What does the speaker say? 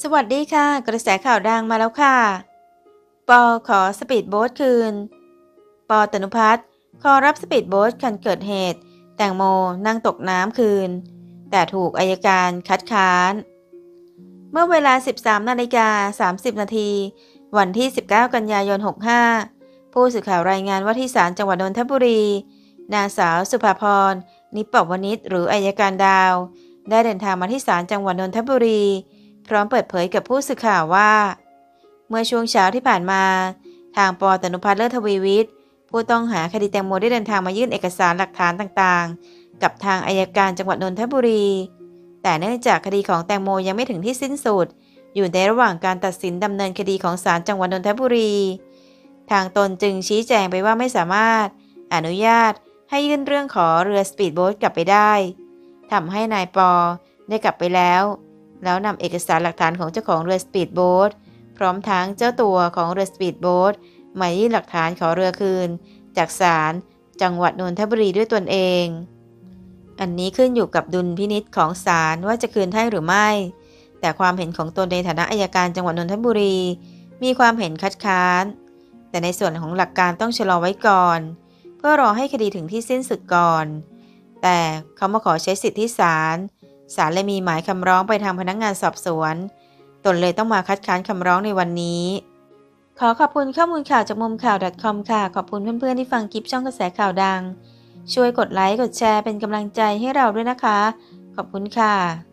สวัสดีค่ะ กระแสข่าวดังมาแล้วค่ะ ปอขอสปีดโบ๊ทคืน ปอตนุพัฒน์ขอรับสปีดโบ๊ทคันเกิดเหตุ แตงโมนั่งตกน้ำคืน แต่ถูกอายการคัดค้าน เมื่อเวลา 13นาฬิกา30 นาที วันที่ 19 กันยายน 65 ผู้สื่อข่าวรายงานว่าที่ศาลจังหวัดนนทบุรี นางสาวสุภาพร นิปปวนิชหรืออายการดาว ได้เดินทางมาที่ศาลจังหวัดนนทบุรี พร้อมเปิดเผยกับผู้สื่อข่าวว่า เมื่อช่วงเช้าที่ผ่านมา ทางปอตนุพัฒน์เลิศทวีวิทย์ผู้ต้องหาคดีแตงโมได้เดินทางมายื่นเอกสารหลักฐานต่างๆ กับทางอายการจังหวัดนนทบุรี แต่เนื่องจากคดีของแตงโมยังไม่ถึงที่สิ้นสุด อยู่ในระหว่างการตัดสินดำเนินคดีของศาลจังหวัดนนทบุรี ทางตนจึงชี้แจงไปว่าไม่สามารถ อนุญาตให้ยื่นเรื่องขอเรือสปีดโบ๊ทกลับไปได้ทำให้นายปอได้กลับไปแล้ว แล้วนำเอกสารหลักฐานของเจ้าของเรือสปีดโบ๊ทพร้อมทั้งเจ้าตัวของเรือสปีดโบ๊ทมายื่นหลักฐานขอเรือคืน จากศาลจังหวัดนนทบุรีด้วยตนเอง อันนี้ขึ้นอยู่กับดุลพินิษของศาลว่าจะคืนให้หรือไม่ แต่ความเห็นของตนในฐานะอายการจังหวัดนนทบุรี มีความเห็นคัดค้าน แต่ในส่วนของหลักการต้องชะลอไว้ก่อน เพื่อรอให้คดีถึงที่สิ้นสุดก่อน แต่เขามาขอใช้สิทธิศาล ศาลเลยมีหมายคำร้องไปทางพนักงงานสอบสวน ตนเลยต้องมาคัดค้านคำร้องในวันนี้ ขอขอบคุณข้อมูลข่าวจากมุมข่าว .com ค่ะ ขอบคุณเพื่อนๆที่ฟังคลิปช่องกระแสข่าวดัง ช่วยกดไลค์กดแชร์เป็นกำลังใจให้เราด้วยนะคะ ขอบคุณค่ะ